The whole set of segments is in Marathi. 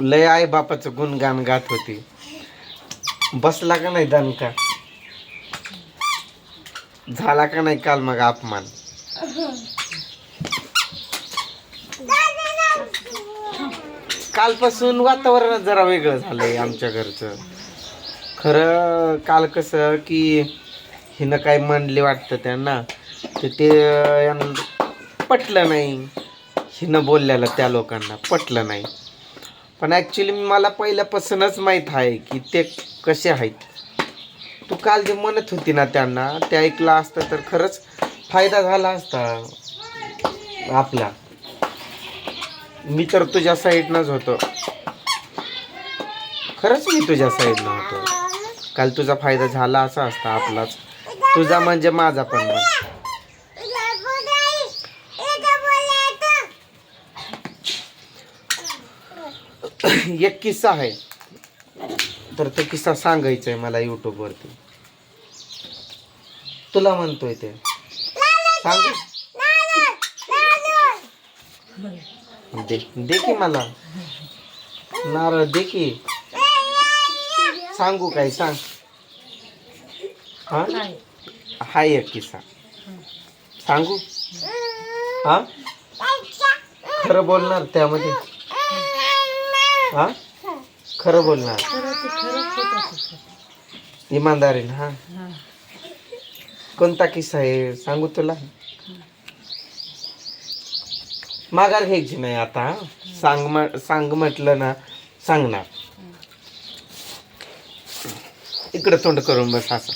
लय आई बापाचं गुणगान गात होती. बसला का नाही दणका? झाला का नाही काल मग अपमान? कालपासून वातावरण जरा वेगळं झालंय आमच्या घरचं. खरं काल कसं की हिनं काय म्हणले वाटतं त्यांना तर ते पटलं नाही. हिनं बोलल्याला त्या लोकांना पटलं नाही. पण ॲक्च्युली मला पहिल्यापासूनच माहीत आहे की ते कसे आहेत. तू काल जे म्हणत होती ना त्यांना ते ऐकलं असतं तर खरंच फायदा झाला असता आपला. मी तर तुझ्या साईडनंच होतो. खरंच मी तुझ्या साईडनं होतो. काल तुझा फायदा झाला असा असता आपलाच. तुझा म्हणजे माझा पण एक किस्सा आहे. तर तो किस्सा सांगायचा आहे मला यूट्यूबवरती तुला म्हणतोय ते. सांग. दे दे की मला. नारळ दे की. सांगू काय सांग. हा? हा एक किस्सा. सांगू? हा? खरं बोलणार त्यामध्ये. हा? खरं बोलणार. इमानदारीने हा? कोणता किस्सा आहे? सांगू तुला? माघार घ्यायची नाही आता सांग म- सांग म्हटलं ना सांगणार. इकडं तोंड करून बस असं.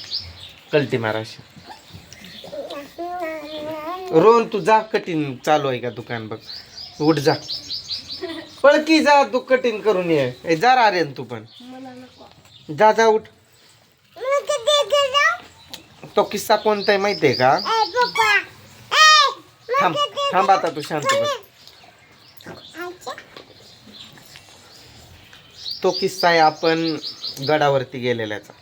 कलटी माराशी रोहन तू जा कठीण चालू आहे का दुकान बघ? उठ जा. पळकी जा तू कठीण करून ये. ए, जा रे आर्यन तू पण. जा जा उठ. तो किस्सा कोणता आहे माहितीये का? थांब थांब आता तू शांत बस. तो किस्सा आहे आपण गडावरती गेलेल्याचा.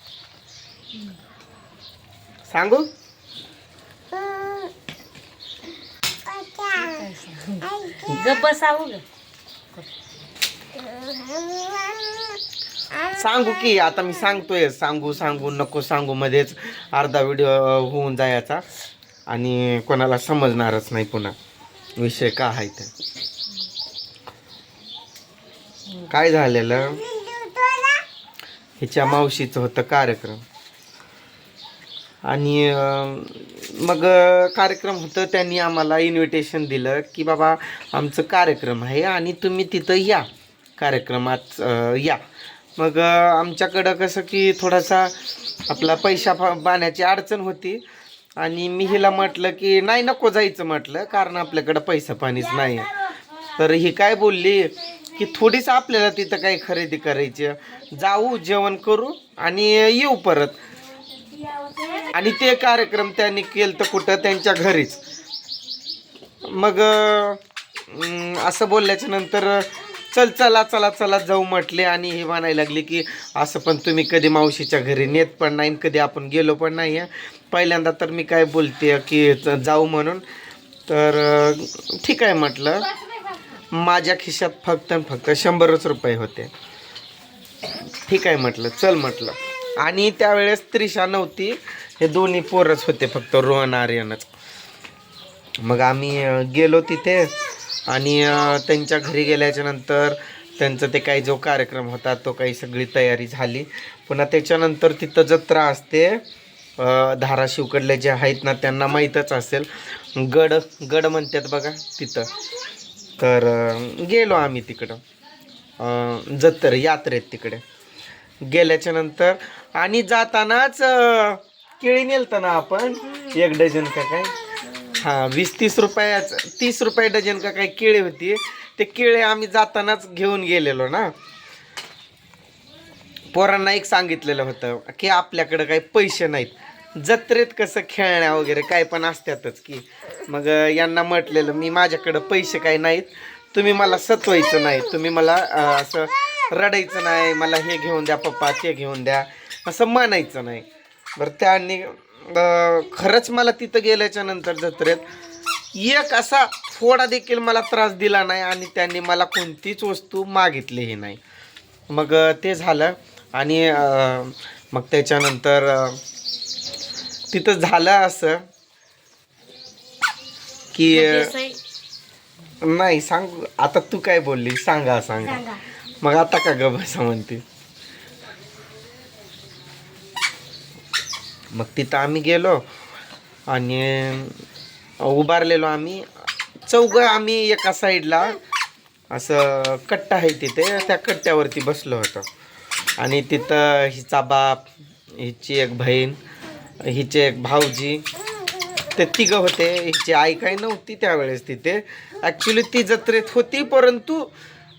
सांगू? गप बसावं ग. सांगू की आता मी सांगतोय सांगू सांगू नको सांगू मध्येच अर्धा व्हिडिओ होऊन जायचा. आणि कोणाला समजणारच नाही पुन्हा. विषय का आहे ते? काय झालेलं? हिच्या मावशीचं होतं कार्यक्रम. आणि मग कार्यक्रम होतं त्यांनी आम्हाला इन्व्हिटेशन दिलं की बाबा आमचं कार्यक्रम आहे आणि तुम्ही तिथं या. कार्यक्रमात या. मग आमच्याकडं कसं की थोडासा आपला पैसा फा- पाण्याची अडचण होती. आणि मी हिला म्हटलं की नाही नको जायचं म्हटलं कारण आपल्याकडं पैसा पाणीच नाही. तर ही काय बोलली? की थोडीच आपल्याला तिथं काही खरेदी करायची जाऊ जेवण करू आणि येऊ परत. आणि ते कार्यक्रम त्यांनी केलं तर कुठं? त्यांच्या घरीच. मग असं बोलल्याच्या नंतर चल चला चला चला जाऊ म्हटले आणि हे म्हणायला लागले की असं पण तुम्ही कधी मावशीच्या घरी नेत पण नाही आणि कधी आपण गेलो पण नाही आहे पहिल्यांदा तर मी काय बोलते की जाऊ म्हणून. तर ठीक आहे म्हटलं. माझ्या खिशात फक्त आणि फक्त शंभरच रुपये होते. ठीक आहे म्हटलं. चल म्हटलं. आणि त्यावेळेस त्रिशा नव्हती. हे दोन्ही पोरच होते फक्त रोहन आर्यनच. मग आम्ही गेलो तिथे. आणि त्यांच्या घरी गेल्याच्यानंतर त्यांचा त्यांचं ते काही जो कार्यक्रम होता तो काही सगळी तयारी झाली. पुन्हा त्याच्यानंतर तिथं जत्रा असते धाराशिवकडले जे आहेत ना त्यांना माहीतच असेल. गड गड म्हणतात बघा तिथं. तर गेलो आम्ही तिकडं. जत्र यात्रेत तिकडे. गेल्याच्यानंतर आणि जातानाच केळी नेलतं ना आपण एक डझन का काय? हां वीस तीस रुपयाचं तीस रुपये डझन का काही केळे होती. ते केळे आम्ही जातानाच घेऊन गेलेलो ना. पोरांना एक सांगितलेलं होतं की आपल्याकडं काही पैसे नाहीत. जत्रेत कसं खेळण्या वगैरे काय पण असतातच की. मग यांना म्हटलेलं मी माझ्याकडं पैसे काही नाहीत. तुम्ही मला सतवायचं नाही. तुम्ही मला असं रडायचं नाही. मला हे घेऊन द्या पप्पा ते घेऊन द्या. असं म्हणायचं नाही. बरं त्यांनी खरंच मला तिथं गेल्याच्यानंतर जत्रेत एक असा थोडा देखील मला त्रास दिला नाही आणि त्यांनी मला कोणतीच वस्तू मागितलीही नाही. मग ते झालं आणि मग त्याच्यानंतर तिथं झालं असं की देसाई, नाही सांग आता तू काय बोलली? सांगा सांगा. सांगा. मग आता का ग बसा म्हणते? मग तिथं आम्ही गेलो आणि उभारलेलो आम्ही. चौघ आम्ही एका साईडला असं कट्टा आहे तिथे त्या कट्ट्यावरती बसलो होतो. आणि तिथं हिचा बाप हिची एक बहीण हिचे एक भाऊजी ते तिघं होते. हिची आई काही नव्हती त्यावेळेस तिथे. ॲक्च्युली ती जत्रेत होती परंतु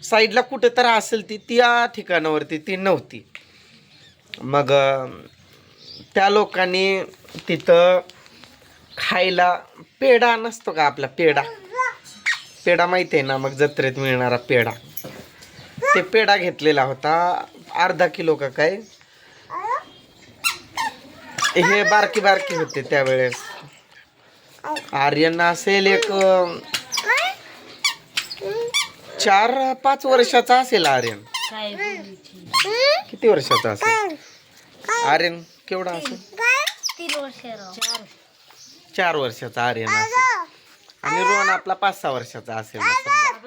साईडला कुठं तर असेल ती त्या ठिकाणावरती ती नव्हती. मग त्या लोकांनी तिथं खायला पेढा नसतो का आपला पेढा? पेढा माहिती आहे ना मग जत्रेत मिळणारा पेढा. ते पेढा घेतलेला होता अर्धा किलो का काय? हे बारकी बारकी होते त्यावेळेस. आर्यन असेल एक चार पाच वर्षाचा असेल आर्यन? किती वर्षाचा असेल? आर्यन केवढा असेल? तीन वर्ष चार. चार वर्षाचा आर्यन असेल. आणि रोहन आपला पाच सहा वर्षाचा असेल समजा.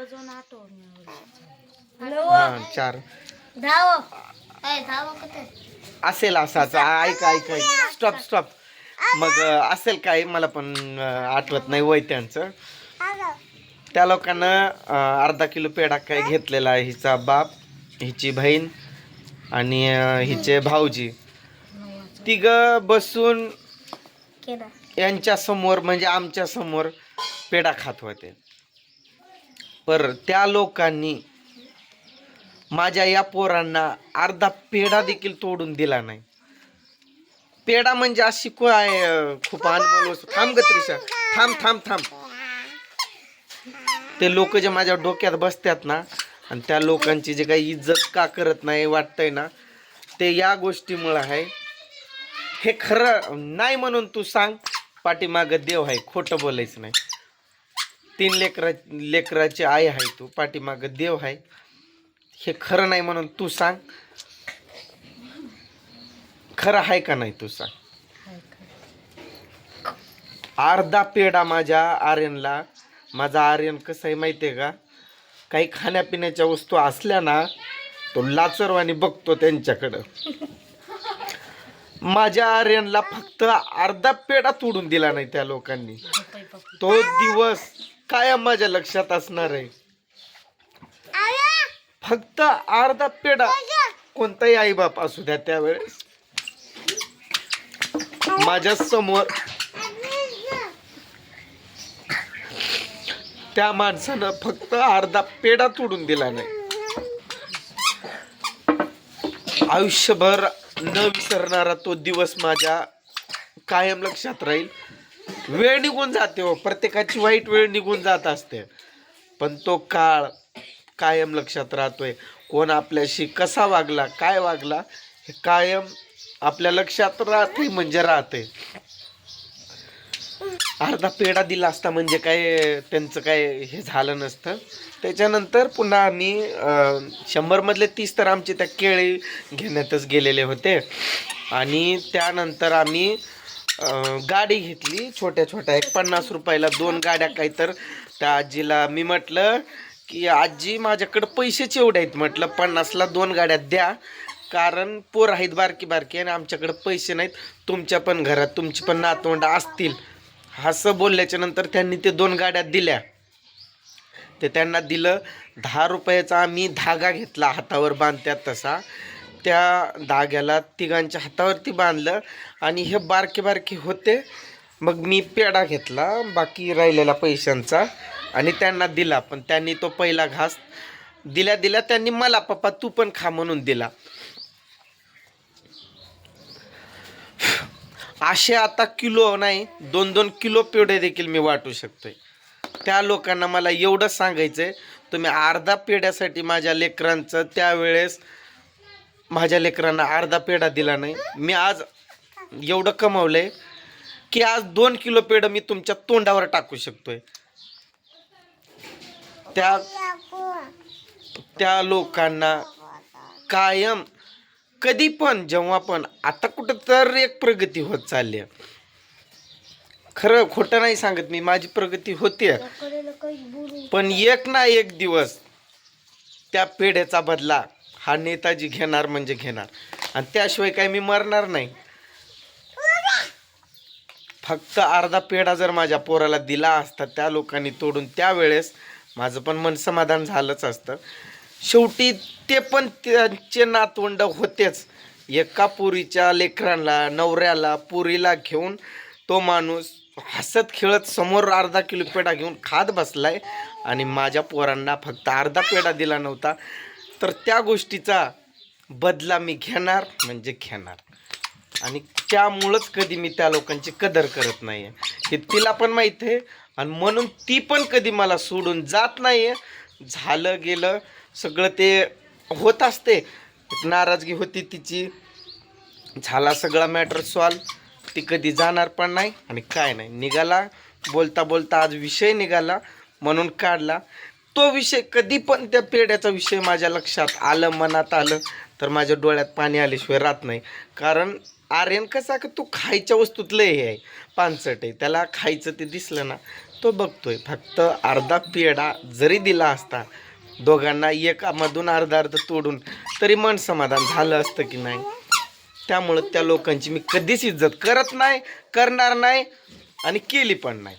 हा चार. धाव. धाव कुठे? असेल असाच ऐक ऐक स्टॉप स्टॉप मग अं, असेल काय मला पण अं, आठवत नाही वय त्यांचं. त्या लोकांना अं, अर्धा किलो पेढा काय? घेतलेला आहे हिचा बाप हिची बहीण आणि अं, हिचे भाऊजी. तिघ बसून यांच्या समोर म्हणजे आमच्यासमोर पेढा खात होते. पर त्या लोकांनी माझ्या या पोरांना अर्धा पेढा देखील तोडून दिला नाही. पेढा म्हणजे अशी काय खूप अनमोल वस्तू. थांब ग त्रिशा. थांब थांब थांब. ते लोक जे माझ्या डोक्यात बसतात ना आणि त्या लोकांची जे काही इज्जत का करत नाही वाटतंय ना ते या गोष्टीमुळं आहे. हे खरं नाही म्हणून तू सांग. पाठीमागं देव आहे खोटं बोलायचं नाही. तीन लेकरा लेकराची आई आहे तू पाठीमागं देव आहे. हे खरं नाही म्हणून तू सांग. खरं आहे का नाही तू सांग. अर्धा पेढा माझ्या आर्यनला. माझा आर्यन कसं आहे माहिती आहे का? काही खाण्यापिण्याच्या वस्तू असल्या ना तो लाचरवाणी बघतो त्यांच्याकडं. माझ्या आर्यनला फक्त अर्धा पेढा तोडून दिला नाही त्या लोकांनी. तो दिवस कायम माझ्या लक्षात असणार आहे. फक्त अर्धा पेढा कोणताही आईबाप असू द्या त्यावेळेस. माझ्यासमोर त्या माणसानं फक्त अर्धा पेढा तोडून दिला नाही. आयुष्यभर न विसरणारा तो दिवस माझ्या कायम लक्षात राहील. वेळ निघून जाते हो प्रत्येकाची वाईट वेळ निघून जात असते. पण तो काळ कायम लक्षात राहतोय. कोण आपल्याशी कसा वागला काय वागला हे कायम आपल्या लक्षात राहते म्हणजे राहते अर्धा पेढा दिला असता म्हणजे काय त्यांचं काय हे झालं नसतं. त्याच्यानंतर पुन्हा आम्ही शंभरमधले तीस तर आमचे त्या केळी घेण्यातच गेलेले होते. आणि त्यानंतर आम्ही गाडी घेतली छोट्या छोट्या एक पन्नास रुपयाला दोन गाड्या काही तर. त्या आजीला मी म्हटलं की आजी माझ्याकडं पैसेच एवढे आहेत. म्हटलं पन्नासला दोन गाड्या द्या कारण पोर आहेत बारकी बारकी आणि आमच्याकडं पैसे नाहीत. तुमच्या पण घरात तुमची पण नातवंड असतील. असं बोलल्याच्या नंतर त्यांनी ते दोन गाड्या दिल्या. ते त्यांना दिलं दहा रुपयाचा आम्ही धागा घेतला हातावर बांधत्यात तसा. त्या धाग्याला तिघांच्या हातावरती बांधलं आणि हे बारके बारके होते. मग मी पेढा घेतला बाकी राहिलेला पैशांचा आणि त्यांना दिला. पण त्यांनी तो पहिला घास दिल्या दिल्या त्यांनी मला पप्पा तू पण खा म्हणून दिला. असे आता किलो नाही दोन दोन किलो पेढे देखील मी वाटू शकतोय. त्या लोकांना मला एवढं सांगायचं आहे तुम्ही अर्धा पेढ्यासाठी माझ्या लेकरांचं त्यावेळेस माझ्या लेकरांना अर्धा पेढा दिला नाही. मी आज एवढं कमवलंय की आज दोन किलो पेढं मी तुमच्या तोंडावर टाकू शकतोय. त्या त्या लोकांना कायम कधी पण जेव्हा पण आता कुठं तर एक प्रगती होत चालली आहे. खरं खोटं नाही सांगत मी माझी प्रगती होते पण एक ना एक दिवस त्या पेढ्याचा बदला हा नेताजी घेणार म्हणजे घेणार. आणि त्याशिवाय काय मी मरणार नाही. फक्त अर्धा पेढा जर माझ्या पोराला दिला असता त्या लोकांनी तोडून त्यावेळेस माझं पण मन समाधान झालंच असतं. शेवटी ते पण त्यांचे नातवंड होतेच. एका पुरीच्या लेकरांना नवऱ्याला पुरीला घेऊन तो माणूस हसत खेळत समोर अर्धा किलो पेढा घेऊन खात बसलाय आणि माझ्या पोरांना फक्त अर्धा पेढा दिला नव्हता. तर त्या गोष्टीचा बदला मी घेणार म्हणजे घेणार. आणि त्यामुळंच कधी मी त्या लोकांची कदर करत नाही आहे हे तिला पण माहीत आहे आणि म्हणून ती पण कधी मला सोडून जात नाही आहे झालं गेलं सगळं ते होत असते. नाराजगी होती तिची. झाला सगळा मॅटर सॉल्व ती कधी जाणार पण नाही आणि काय नाही. निघाला बोलता बोलता आज विषय निघाला म्हणून काढला. तो विषय कधी पण त्या पेड्याचा विषय माझ्या लक्षात आलं मनात आलं तर माझ्या डोळ्यात पाणी आल्याशिवाय राहत नाही. कारण आर्यन कसा का तो खायच्या वस्तूतलं हे आहे पानचट आहे. त्याला खायचं ते दिसलं ना तो बघतोय. फक्त अर्धा पेढा जरी दिला असता दोघांना एकामधून अर्धा अर्ध तोडून तरी मन समाधान झालं असतं की नाही? त्यामुळं त्या लोकांची मी कधीच इज्जत करत नाही करणार नाही आणि केली पण नाही.